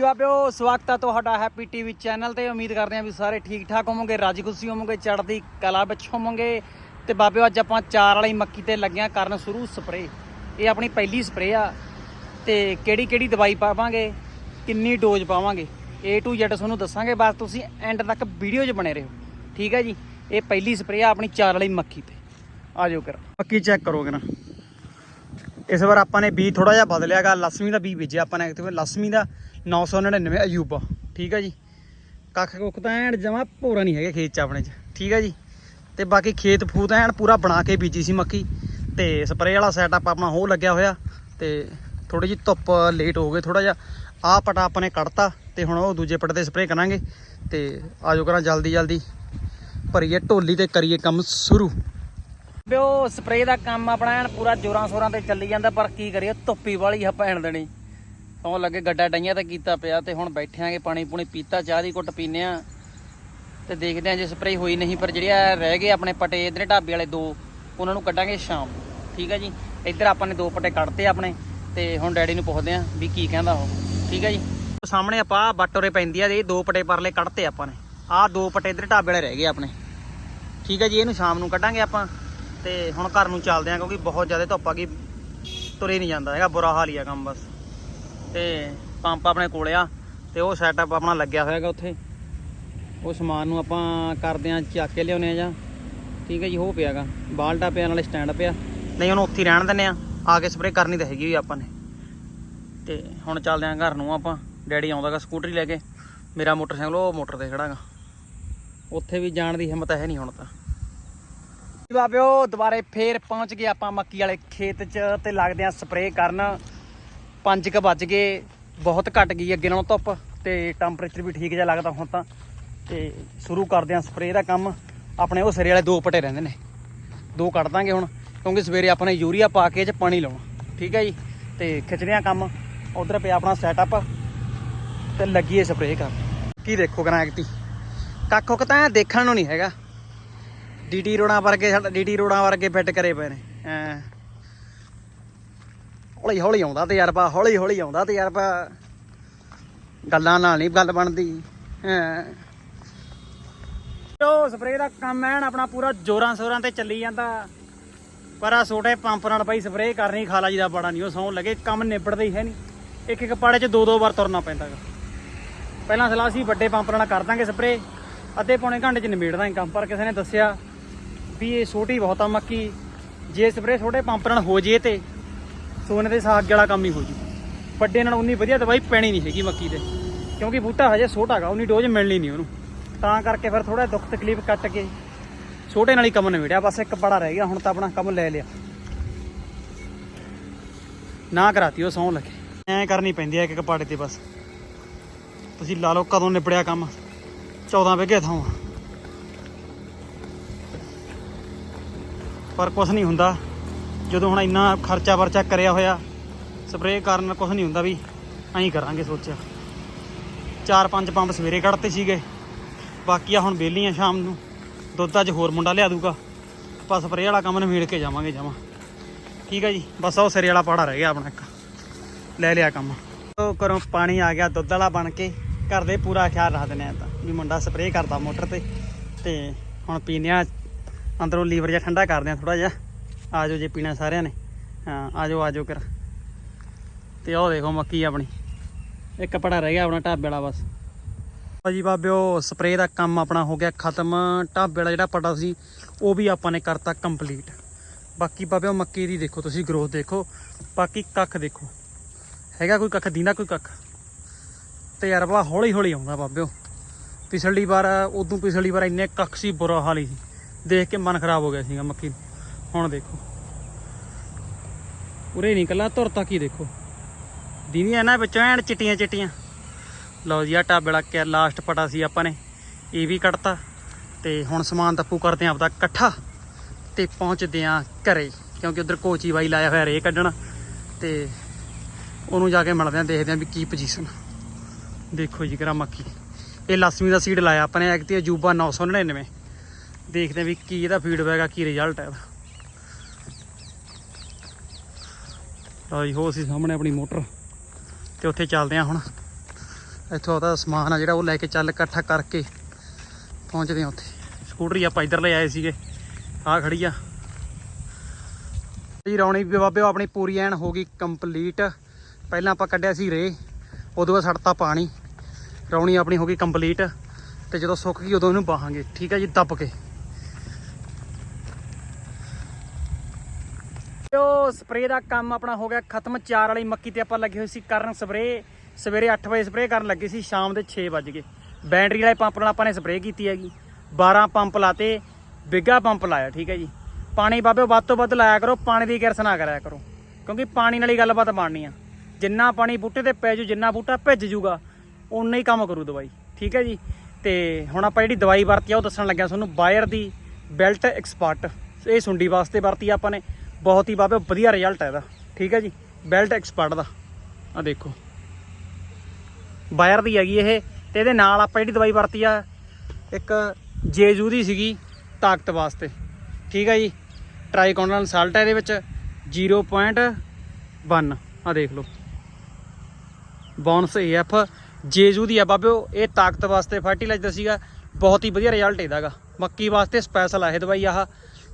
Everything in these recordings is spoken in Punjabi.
ਬਾਬਿਓ, ਸਵਾਗਤ ਹੈ ਤੁਹਾਡਾ ਹੈਪੀ ਟੀਵੀ ਚੈਨਲ ਤੇ। ਉਮੀਦ ਕਰਦੇ ਹਾਂ ਵੀ ਸਾਰੇ ਠੀਕ ਠਾਕ ਹੋਵੋਗੇ, ਰਾਜੀ ਖੁਸ਼ੀ ਹੋਵੋਗੇ, ਚੜ੍ਹਦੀ ਕਲਾ ਵਿੱਚ ਹੋਵੋਗੇ। ਤੇ ਬਾਬਿਓ, ਅੱਜ ਆਪਾਂ ਚਾਰ ਵਾਲੀ ਮੱਕੀ ਤੇ ਲੱਗਿਆ ਕਰਨ ਸ਼ੁਰੂ ਸਪਰੇ ਇਹ ਆਪਣੀ ਪਹਿਲੀ ਸਪਰੇ ਆ। ਤੇ ਕਿਹੜੀ ਕਿਹੜੀ ਦਵਾਈ ਪਾਵਾਂਗੇ, ਕਿੰਨੀ ਡੋਜ਼ ਪਾਵਾਂਗੇ, A to Z ਤੁਹਾਨੂੰ ਦੱਸਾਂਗੇ। ਬਸ ਤੁਸੀਂ ਐਂਡ ਤੱਕ ਵੀਡੀਓ 'ਚ ਬਣੇ ਰਹੋ। ਠੀਕ ਹੈ ਜੀ? ਇਹ ਪਹਿਲੀ ਸਪਰੇ ਆ ਆਪਣੀ ਚਾਰ ਵਾਲੀ ਮੱਕੀ ਤੇ। ਆ ਜਾਓ ਕਰ ਮੱਕੀ ਚੈੱਕ ਕਰੋਗੇ ਨਾ ਇਸ ਵਾਰ ਆਪਾਂ ਨੇ ਬੀ ਥੋੜਾ ਜਿਹਾ ਬਦਲਿਆਗਾ ਲਸਮੀ ਦਾ ਬੀ ਬੀਜਿਆ ਆਪਾਂ ਨੇ। ਲਸਮੀ ਦਾ 999 ਅਯੂਬਾ। ਠੀਕ ਹੈ ਜੀ? ਕੱਖ ਕੁੱਖ ਤਾਂ ਐਨ ਜਮਾ ਪੂਰਾ ਨਹੀਂ ਹੈਗਾ ਖੇਤ ਚ ਆਪਣੇ ਚ। ਠੀਕ ਹੈ ਜੀ? ਤੇ ਬਾਕੀ ਖੇਤ ਫੂਤ ਐਨ ਪੂਰਾ ਬਣਾ ਕੇ ਬੀਜੀ ਸੀ ਮੱਕੀ। ਤੇ ਸਪਰੇਅ ਵਾਲਾ ਸੈਟਅਪ ਆਪਣਾ ਹੋ ਲੱਗਿਆ ਹੋਇਆ। ਤੇ ਥੋੜੀ ਜਿਹੀ ਧੁੱਪ ਲੇਟ ਹੋ ਗਏ ਥੋੜਾ ਜਿਹਾ। ਆਹ ਪਟਾ ਆਪਾਂ ਨੇ ਕੱਢਤਾ ਤੇ ਹੁਣ ਉਹ ਦੂਜੇ ਪਟੇ ਤੇ ਸਪਰੇਅ ਕਰਾਂਗੇ। ਤੇ ਆਜੋ ਕਰਾਂ ਜਲਦੀ ਜਲਦੀ। ਭਰੀਏ ਢੋਲੀ ਤੇ ਕਰੀਏ ਕੰਮ ਸ਼ੁਰੂ। ਬਿਓ ਸਪਰੇਅ ਦਾ ਕੰਮ ਆਪਣਾ ਐਨ ਪੂਰਾ ਜੋਰਾਂ ਸੋਰਾਂ ਤੇ ਚੱਲੀ ਜਾਂਦਾ, ਪਰ ਕੀ ਕਰੀਏ, ਧੁੱਪੀ ਵਾਲੀ ਆ ਭੈਣ ਦੇਣੀ। ਸੌਂ ਲੱਗੇ ਗੱਡਾ ਡਈਆਂ ਤੇ ਕੀਤਾ ਪਿਆ ਤੇ ਹੁਣ ਬੈਠਿਆਂਗੇ ਪਾਣੀ ਪੂਣੀ ਪੀਤਾ ਚਾਹ ਦੀ ਘੁੱਟ ਪੀਨੇ ਆ। ਤੇ ਦੇਖਦੇ ਆ ਜੇ ਸਪਰੇਅ ਹੋਈ ਨਹੀਂ ਪਰ ਜਿਹੜੇ ਆ ਰਹਿ ਗਏ ਆਪਣੇ ਪਟੇ ਇਧਰੇ ਢਾਬੇ ਵਾਲੇ ਦੋ ਉਹਨਾਂ ਨੂੰ ਕੱਢਾਂਗੇ ਸ਼ਾਮ ਨੂੰ, ਠੀਕ ਹੈ ਜੀ? ਇੱਧਰ ਆਪਾਂ ਨੇ ਦੋ ਪਟੇ ਕੱਢਤੇ ਆਪਣੇ ਤੇ ਹੁਣ ਡੈਡੀ ਨੂੰ ਪੁੱਛਦੇ ਆ ਵੀ ਕੀ ਕਹਿੰਦਾ ਉਹ। ਠੀਕ ਹੈ ਜੀ? ਸਾਹਮਣੇ ਆਪਾਂ ਆਹ ਬਟੋਰੇ ਪੈਂਦੀ ਆ ਇਹ ਦੋ ਪਟੇ ਪਰਲੇ ਕੱਢਤੇ ਆਪਾਂ ਨੇ। ਆਹ ਦੋ ਪਟੇ ਇਧਰ ਢਾਬੇ ਵਾਲੇ ਰਹਿ ਗਏ ਆਪਣੇ। ਠੀਕ ਹੈ ਜੀ? ਇਹਨੂੰ ਸ਼ਾਮ ਨੂੰ ਕੱਢਾਂਗੇ ਆਪਾਂ ਤੇ ਹੁਣ ਘਰ ਨੂੰ ਚੱਲਦੇ ਆ ਕਿਉਂਕਿ ਬਹੁਤ ਜ਼ਿਆਦਾ ਧੁੱਪ ਆ ਗਈ। ਤੁਰੇ ਨਹੀਂ ਜਾਂਦਾ ਹੈਗਾ ਬੁਰਾ ਹਾਲ ਹੀ ਆ ਕੰਮ ਬਸ। ਤੇ ਪੰਪ ਆਪਣੇ ਕੋਲੇ ਆ ਤੇ ਉਹ ਸੈਟਅਪ ਆਪਣਾ ਲੱਗਿਆ ਹੋਇਆਗਾ ਉੱਥੇ। ਉਹ ਸਮਾਨ ਨੂੰ ਆਪਾਂ ਕਰਦੇ ਆ, ਚੱਕ ਕੇ ਲਿਆਉਨੇ ਆ ਜਾਂ। ਠੀਕ ਹੈ ਜੀ, ਹੋ ਪਿਆਗਾ। ਬਾਲਟਾ ਪਿਆ, ਨਾਲੇ ਸਟੈਂਡ ਪਿਆ। ਨਹੀਂ, ਉਹਨੂੰ ਉੱਥੇ ਹੀ ਰਹਿਣ ਦਿੰਨੇ ਆ। ਆ ਕੇ ਸਪਰੇਅ ਕਰਨੀ ਤਾਂ ਹੈਗੀ ਵੀ ਆਪਾਂ ਨੇ। ਤੇ ਹੁਣ ਚੱਲਦੇ ਆ ਘਰ ਨੂੰ ਆਪਾਂ। ਡੈਡੀ ਆਉਂਦਾਗਾ ਸਕੂਟਰੀ ਲੈ ਕੇ। ਮੇਰਾ ਮੋਟਰਸਾਈਕਲ, ਉਹ ਮੋਟਰ ਤੇ ਖੜਾਗਾ। ਉੱਥੇ ਵੀ ਜਾਣ ਦੀ ਹਿੰਮਤ ਹੈ ਨਹੀਂ ਹੁਣ ਤਾਂ। ਬਾਬਿਓ, ਦੁਬਾਰੇ ਫੇਰ ਪਹੁੰਚ ਗਏ ਆਪਾਂ ਮੱਕੀ ਵਾਲੇ ਖੇਤ 'ਚ ਤੇ ਲੱਗਦੇ ਆ ਸਪਰੇਅ ਕਰਨ। 5 ਕ ਵੱਜ ਗਏ, ਬਹੁਤ ਘਟ ਗਈ ਅੱਗੇ ਨਾਲੋਂ ਧੁੱਪ ਤੇ ਟੈਂਪਰੇਚਰ ਵੀ ਠੀਕ ਜਿਹਾ ਲੱਗਦਾ ਹੁਣ ਤਾਂ। ਤੇ ਸ਼ੁਰੂ ਕਰਦੇ ਆ ਸਪਰੇਅ ਦਾ ਕੰਮ। ਆਪਣੇ ਉਹ ਸਿਰੇ ਵਾਲੇ ਦੋ ਪਟੇ ਰਹਿੰਦੇ ਨੇ। ਦੋ ਕੱਢ ਦਾਂਗੇ ਹੁਣ, ਕਿਉਂਕਿ ਸਵੇਰੇ ਆਪਣੇ ਯੂਰੀਆ ਪਾ ਕੇ 'ਚ ਪਾਣੀ ਲਾਉਣਾ। ਠੀਕ ਹੈ ਜੀ? ਤੇ ਖਿੱਚਦੇ ਆ ਕੰਮ। ਉਧਰ ਪਿਆ ਆਪਣਾ ਸੈਟਅਪ ਤੇ ਲੱਗੀਏ ਸਪਰੇਅ ਕਰ ਕੀ ਦੇਖੋ ਕਰਾਂ ਐਕਟੀ ਕੱਖ ਕੁੱਖ ਤਾਂ ਦੇਖਣ ਨੂੰ ਨਹੀਂ ਹੈਗਾ। ਡੀਟੀ ਰੋਡਾਂ ਵਰਗੇ ਸਾਡਾ ਡੀਟੀ ਰੋਡਾਂ ਵਰਗੇ ਫਿੱਟ ਕਰੇ ਪਏ ਨੇ। ਐ। ਹੌਲੀ ਹੌਲੀ ਆਉਂਦਾ ਤਜਰਬਾ ਹੌਲੀ ਹੌਲੀ ਆਉਂਦਾ ਤਜਰਬਾ। ਗੱਲਾਂ ਨਾਲ ਨਹੀਂ ਗੱਲ ਬਣਦੀ ਐ ਉਹ ਸਪਰੇਅ ਦਾ ਕੰਮ ਐਨ, ਆਪਣਾ ਪੂਰਾ ਜੋਰਾਂ ਸੋਰਾਂ ਤੇ ਚੱਲੀ ਜਾਂਦਾ। ਪਰ ਆ ਛੋਟੇ ਪੰਪ ਨਾਲ ਬਾਈ ਸਪਰੇਅ ਕਰਨੀ, ਖਾਲਾ ਜੀ ਦਾ ਬੜਾ ਨਹੀਂ, ਉਹ ਸੌਂ ਲੱਗੇ, ਕੰਮ ਨਿਬੜਦਾ ਹੀ ਹੈ ਨਹੀਂ। ਇੱਕ ਇੱਕ ਪਾੜੇ 'ਚ ਦੋ ਦੋ ਵਾਰ ਤੁਰਨਾ ਪੈਂਦਾ ਗਾ। ਪਹਿਲਾਂ ਸਲਾਹ ਸੀ, ਵੱਡੇ ਪੰਪ ਨਾਲ ਕਰ ਦਾਂਗੇ ਸਪਰੇਅ। ਅੱਧੇ ਪੌਣੇ ਘੰਟੇ 'ਚ ਨਿਬੇੜਦਾ ਦਾਂਗੇ ਕੰਮ, ਪਰ ਕਿਸੇ ਨੇ ਦੱਸਿਆ ਵੀ ਇਹ ਛੋਟੀ ਬਹੁਤ ਆ ਮੱਕੀ। ਜੇ ਸਪਰੇਅ ਛੋਟੇ ਪੰਪ ਨਾਲ ਹੋ ਜੇ ਤੇ ਸੋਨੇ ਦੇ ਸਾਗ ਵਾਲਾ ਕੰਮ ਹੀ ਹੋ ਜੂ। ਵੱਡੇ ਨਾਲ ਉਨੀ ਵਧੀਆ ਦਵਾਈ ਪੈਣੀ ਨਹੀਂ ਹੈਗੀ ਮੱਕੀ ਤੇ ਕਿਉਂਕਿ ਬੂਟਾ ਹਜੇ ਛੋਟਾ ਹੈਗਾ, ਉਨੀ ਡੋਜ਼ ਮਿਲਣੀ ਨਹੀਂ ਉਹਨੂੰ। ਤਾਂ ਕਰਕੇ ਫਿਰ ਥੋੜਾ ਦੁੱਖ ਤਕਲੀਫ ਕੱਟ ਕੇ ਛੋਟੇ ਨਾਲ ਹੀ ਕੰਮ ਨਿਬੜਿਆ। ਬਸ ਇੱਕ ਬੜਾ ਰਹਿ ਗਿਆ, ਹੁਣ ਤਾਂ ਆਪਣਾ ਕੰਮ ਲੈ ਲਿਆ। ਨਾ ਕਰਾਤੀ ਉਹ ਸੌਂ ਲੱਗੇ। ਐ ਕਰਨੀ ਪੈਂਦੀ ਐ ਇੱਕ ਇੱਕ ਪਾੜੇ ਤੇ ਬਸ। ਤੁਸੀਂ ਲਾ ਲਓ ਕਦੋਂ ਨਿਬੜਿਆ ਕੰਮ। 14 ਵਿਗੇ ਥਾਂ। ਪਰ ਕੁਝ ਨਹੀਂ ਹੁੰਦਾ। ਜਦੋਂ ਹੁਣ ਇੰਨਾ ਖਰਚਾ ਵਰਚਾ ਕਰਿਆ ਹੋਇਆ, ਸਪਰੇਅ ਕਰਨ ਨਾਲ ਕੁਝ ਨਹੀਂ ਹੁੰਦਾ ਵੀ, ਐਂ ਕਰਾਂਗੇ ਸੋਚਿਆ। ਚਾਰ ਪੰਜ ਪੰਪ ਸਵੇਰੇ ਕੱਢਤੇ ਸੀਗੇ, ਬਾਕੀ ਆ ਹੁਣ ਬੇਲੀਆਂ ਸ਼ਾਮ ਨੂੰ, ਦੁੱਧ ਅੱਜ ਹੋਰ ਮੁੰਡਾ ਲਿਆ ਦੂਗਾ ਆਪਾਂ ਸਪਰੇਅ ਵਾਲਾ ਕੰਮ ਨਿਬੇੜ ਕੇ ਜਾਵਾਂਗੇ ਜਾਵਾਂ ਠੀਕ ਹੈ ਜੀ, ਬਸ ਉਹ ਸਿਰੇ ਵਾਲਾ ਪਾੜਾ ਰਹਿ ਗਿਆ ਆਪਣਾ ਇੱਕ, ਲੈ ਲਿਆ ਕੰਮ। ਉਹ ਘਰੋਂ ਪਾਣੀ ਆ ਗਿਆ ਦੁੱਧ ਵਾਲਾ ਬਣ ਕੇ, ਘਰ ਦੇ ਪੂਰਾ ਖਿਆਲ ਰੱਖਦੇ ਆ ਤਾਂ, ਵੀ ਮੁੰਡਾ ਸਪਰੇਅ ਕਰਦਾ ਮੋਟਰ ਤੇ ਤੇ ਹੁਣ ਪੀਨੇ ਆ, ਅੰਦਰੋਂ ਲੀਵਰ ਜਿਹਾ ਠੰਡਾ ਕਰਦੇ ਆ ਥੋੜਾ ਜਿਹਾ। ਆ ਜਾਓ ਜੇ ਪੀਣਾ ਸਾਰਿਆਂ ਨੇ। ਹਾਂ ਆ ਜਾਓ ਆ ਜਾਓ ਕਰ। ਤੇ ਉਹ ਦੇਖੋ ਮੱਕੀ ਆਪਣੀ। ਇੱਕ ਕਪੜਾ ਰਹਿ ਗਿਆ ਆਪਣਾ ਢਾਬੇ ਵਾਲਾ ਬਸ। ਭਾਜੀ ਬਾਬਿਓ, ਸਪਰੇਅ ਦਾ ਕੰਮ ਆਪਣਾ ਹੋ ਗਿਆ ਖਤਮ। ਢਾਬੇ ਵਾਲਾ ਜਿਹੜਾ ਪੜਾ ਸੀ, ਉਹ ਵੀ ਆਪਾਂ ਨੇ ਕਰਤਾ ਕੰਪਲੀਟ। ਬਾਕੀ ਬਾਬਿਓ, ਮੱਕੀ ਦੀ ਦੇਖੋ ਤੁਸੀਂ ਗਰੋਥ ਦੇਖੋ। ਬਾਕੀ ਕੱਖ ਦੇਖੋ। ਹੈਗਾ ਕੋਈ ਕੱਖ ਦੀਂਦਾ ਕੋਈ ਕੱਖ? ਤਜਰਬਾ ਹੌਲੀ ਹੌਲੀ ਆਉਂਦਾ ਬਾਬਿਓ। ਪਿਛਲੀ ਵਾਰ, ਉਦੋਂ ਪਿਛਲੀ ਵਾਰ ਇੰਨੇ ਕੱਖ ਸੀ, ਬੁਰਾ ਹਾਲ ਹੀ ਸੀ। ਦੇਖ ਕੇ ਮਨ ਖਰਾਬ ਹੋ ਗਿਆ ਸੀਗਾ ਮੱਕੀ ਹੁਣ ਦੇਖੋ। ਉਰੇ ਨਹੀਂ ਕੱਲਾ ਧੁਰ ਤੱਕ ਹੀ ਦੇਖੋ। ਦੀਦੀਆਂ ਇਹਨਾਂ ਵਿੱਚੋਂ ਐਨ ਚਿੱਟੀਆਂ ਚਿੱਟੀਆਂ। ਲਓ ਜੀ ਆ ਢਾਬੇ ਵਾਲਾ ਕਿ ਲਾਸਟ ਪਟਾ ਸੀ ਆਪਾਂ ਨੇ। ਇਹ ਵੀ ਕੱਟਤਾ ਤੇ ਹੁਣ ਸਮਾਨ ਤੱਪੂ ਕਰਦੇ ਆਂ ਆਪਦਾ ਇਕੱਠਾ ਤੇ ਪਹੁੰਚਦੇ ਆਂ ਘਰੇ, ਕਿਉਂਕਿ ਉਧਰ ਕੋਚੀ ਬਾਈ ਲਾਇਆ ਹੋਇਆ ਰੇ ਕੱਢਣ ਤੇ ਉਹਨੂੰ ਜਾ ਕੇ ਮਿਲਦੇ ਆਂ ਦੇਖਦੇ ਆਂ ਵੀ ਕੀ ਪੋਜੀਸ਼ਨ ਦੇਖੋ ਜੀ ਕਰਾ ਮੱਕੀ। ਇਹ ਲక్ష్ਮੀ ਦਾ ਸੀਡ ਲਾਇਆ ਆਪਾਂ ਨੇ ਐਕਤੀ ਅਜੂਬਾ 999 ਦੇਖਦੇ ਆਂ ਵੀ ਕੀ ਇਹਦਾ ਫੀਡਬੈਕ ਆ, ਕੀ ਰਿਜ਼ਲਟ ਹੈ ਇਹਦਾ। ਲਓ ਜੀ ਹੋ ਸੀ ਸਾਹਮਣੇ ਆਪਣੀ ਮੋਟਰ ਤੇ ਉੱਥੇ ਚੱਲਦੇ ਆਂ ਹੁਣ। ਇੱਥੋਂ ਉਹਦਾ ਸਮਾਨ ਆ ਜਿਹੜਾ ਉਹ ਲੈ ਕੇ ਚੱਲ ਇਕੱਠਾ ਕਰਕੇ ਪਹੁੰਚਦੇ ਆ ਉੱਥੇ। ਸਕੂਟਰੀ ਆਪਾਂ ਇੱਧਰ ਲੈ ਆਏ ਸੀਗੇ ਆ ਖੜੀ ਆ। ਜੀ ਰੌਣੀ ਬਾਬੇ, ਉਹ ਆਪਣੀ ਪੂਰੀ ਐਨ ਹੋ ਗਈ ਕੰਪਲੀਟ। ਪਹਿਲਾਂ ਆਪਾਂ ਕੱਢਿਆ ਸੀ ਰੇ, ਉਦੋਂ ਬਾਅਦ ਛੱਡਤਾ ਪਾਣੀ। ਰੌਣੀ ਆਪਣੀ ਹੋ ਗਈ ਕੰਪਲੀਟ। ਤੇ ਜਦੋਂ ਸੁੱਕ ਗਈ ਉਦੋਂ ਇਹਨੂੰ ਬਾਹਾਂਗੇ। ਠੀਕ ਆ ਜੀ, ਦੱਬ ਕੇ। ਉਹ ਸਪਰੇਅ ਦਾ ਕੰਮ ਆਪਣਾ ਹੋ ਗਿਆ ਖਤਮ। ਚਾਰ ਵਾਲੀ ਮੱਕੀ ਤੇ ਆਪਾਂ ਲੱਗੇ ਹੋਏ ਸੀ ਕਰਨ ਸਪਰੇਅ। ਸਵੇਰੇ 8 ਵਜੇ ਸਪਰੇਅ ਕਰਨ ਲੱਗੇ ਸੀ, ਸ਼ਾਮ ਦੇ 6 ਵਜ ਗਏ। ਬੈਟਰੀ ਵਾਲੇ ਪੰਪ ਨਾਲ ਆਪਾਂ ਨੇ ਸਪਰੇਅ ਕੀਤੀ ਹੈਗੀ। 12 ਪੰਪ ਲਾਤੇ, ਬਿੱਗਾ ਪੰਪ ਲਾਇਆ, ਠੀਕ ਹੈ ਜੀ। ਪਾਣੀ ਬਾਬੇ ਵੱਧ ਤੋਂ ਵੱਧ ਲਾਇਆ ਕਰੋ, ਪਾਣੀ ਦੀ ਕਿਰਸ ਨਾ ਕਰਿਆ ਕਰੋ। ਕਿਉਂਕਿ ਪਾਣੀ ਨਾਲ ਹੀ ਗੱਲਬਾਤ ਬਣਨੀ ਆ। ਜਿੰਨਾ ਪਾਣੀ ਬੂਟੇ ਤੇ ਪੈ ਜੂ, ਜਿੰਨਾ ਬੂਟਾ ਭਿੱਜ ਜੂਗਾ ਉਨਾ ਹੀ ਕੰਮ ਕਰੂ ਦਵਾਈ, ਠੀਕ ਹੈ ਜੀ। ਤੇ ਹੁਣ ਆਪਾਂ ਜਿਹੜੀ ਦਵਾਈ ਵਰਤੀ ਆ, ਉਹ ਦੱਸਣ ਲੱਗਿਆ ਤੁਹਾਨੂੰ ਬਾਇਰ ਦੀ ਬੈਲਟ ਐਕਸਪਰਟ, ਇਹ ਸੁੰਡੀ ਵਾਸਤੇ ਵਰਤੀ ਆਪਾਂ ਨੇ। ਬਹੁਤ ਹੀ ਬਾਬੇ, ਵਧੀਆ ਰਿਜ਼ਲਟ ਹੈ ਇਹਦਾ। ਠੀਕ ਹੈ ਜੀ? ਬੈਲਟ ਐਕਸਪਰਟ ਦਾ। ਆ ਦੇਖੋ। ਬਾਇਰ ਦੀ ਹੈਗੀ ਇਹ ਤੇ ਇਹਦੇ ਨਾਲ ਆਪਾਂ ਜਿਹੜੀ ਦਵਾਈ ਵਰਤੀ ਆ, ਇੱਕ ਜੇਜੂ ਦੀ ਸੀਗੀ ਤਾਕਤ ਵਾਸਤੇ। ਠੀਕ ਹੈ ਜੀ? ਟ੍ਰਾਈਕੋਨਲ ਸਾਲਟ ਹੈ ਇਹਦੇ ਵਿੱਚ 0.1 ਆ ਦੇਖ ਲਓ। ਬੋਨਸ ਏਐਫ ਜੇਜੂ ਦੀ ਆ ਬਾਬਿਓ ਇਹ ਤਾਕਤ ਵਾਸਤੇ ਫਰਟੀਲਾਈਜ਼ਰ ਸੀਗਾ। ਬਹੁਤ ਹੀ ਵਧੀਆ ਰਿਜ਼ਲਟ ਇਹਦਾਗਾ ਮੱਕੀ ਵਾਸਤੇ ਸਪੈਸ਼ਲ ਆ ਇਹ ਦਵਾਈ, ਆਹ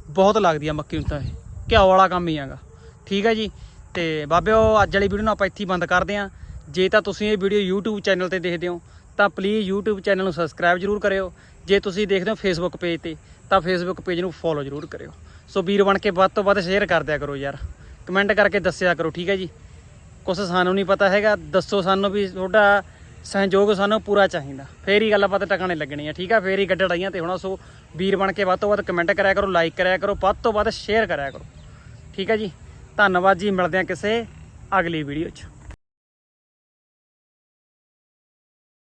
ਬਹੁਤ ਲੱਗਦੀ ਆ ਮੱਕੀ ਨੂੰ ਤਾਂ ਇਹ। ਘਿਓ ਵਾਲਾ ਕੰਮ ਹੀ ਹੈਗਾ। ਠੀਕ ਹੈ ਜੀ? ਤੇ ਬਾਬਿਓ, ਅੱਜ ਵਾਲੀ ਵੀਡੀਓ ਨੂੰ ਆਪਾਂ ਇੱਥੇ ਬੰਦ ਕਰਦੇ ਆਂ ਜੇ ਤਾਂ ਤੁਸੀਂ ਇਹ ਵੀਡੀਓ YouTube ਚੈਨਲ ਤੇ ਦੇਖਦੇ ਹੋ, ਤਾਂ ਪਲੀਜ਼ YouTube ਚੈਨਲ ਨੂੰ ਸਬਸਕ੍ਰਾਈਬ ਜਰੂਰ ਕਰਿਓ। ਜੇ ਤੁਸੀਂ ਦੇਖਦੇ ਹੋ Facebook ਪੇਜ ਤੇ, ਤਾਂ Facebook ਪੇਜ ਨੂੰ ਫੋਲੋ ਜਰੂਰ ਕਰਿਓ। ਸੋ ਵੀਰ ਬਣ ਕੇ ਵੱਧ ਤੋਂ ਵੱਧ ਸ਼ੇਅਰ ਕਰ ਦਿਆ ਕਰੋ ਯਾਰ। ਕਮੈਂਟ ਕਰਕੇ ਦੱਸਿਆ ਕਰੋ, ਠੀਕ ਹੈ ਜੀ? ਕੁਛ ਸਾਨੂੰ ਨਹੀਂ ਪਤਾ ਹੈਗਾ, ਦੱਸੋ ਸਾਨੂੰ ਵੀ ਤੁਹਾਡਾ ਸਹਿਯੋਗ ਸਾਨੂੰ ਪੂਰਾ ਚਾਹੀਦਾ। ਫੇਰ ਹੀ ਗੱਲਾਂ ਬਾਤਾਂ ਟਿਕਾਣੇ ਲੱਗਣੀ ਆ ਠੀਕ ਆ ਫੇਰ ਹੀ ਗੱਡ ਲੜਾਈਆਂ ਤੇ ਹੋਣਾ। ਸੋ ਵੀਰ ਬਣ ਕੇ ਵੱਧ ਤੋਂ ਵੱਧ ਕਮੈਂਟ ਕਰਿਆ ਕਰੋ ਲਾਈਕ ਕਰਿਆ ਕਰੋ, ਵੱਧ ਤੋਂ ਵੱਧ ਸ਼ੇਅਰ ਕਰਿਆ ਕਰੋ। ਠੀਕ ਹੈ ਜੀ। ਧੰਨਵਾਦ ਜੀ। ਮਿਲਦੇ ਆ ਕਿਸੇ ਅਗਲੀ ਵੀਡੀਓ 'ਚ।